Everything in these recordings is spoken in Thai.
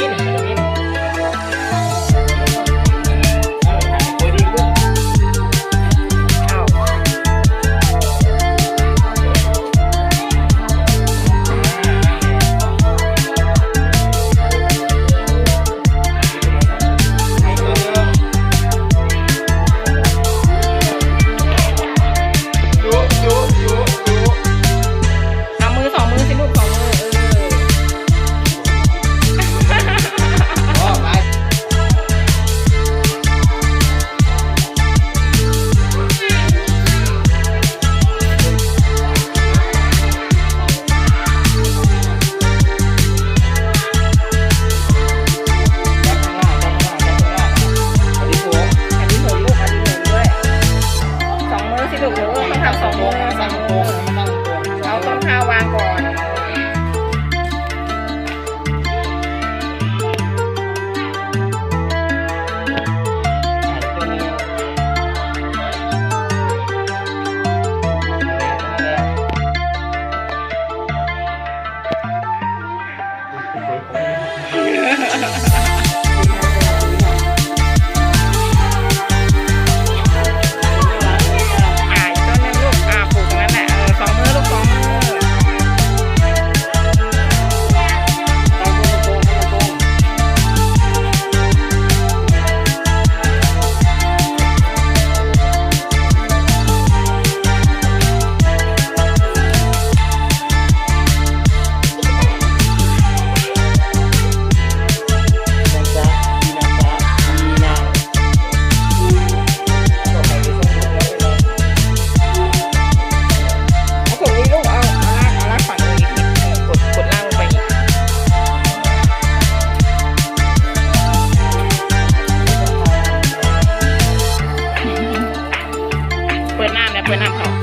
Halloween สิลูกหนูต้องทำสองโมงสองโมง when I'm home.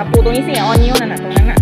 ครับปูตรงนี้เสียออนนิ้วนั่นน่ะตรงนั้นน่ะ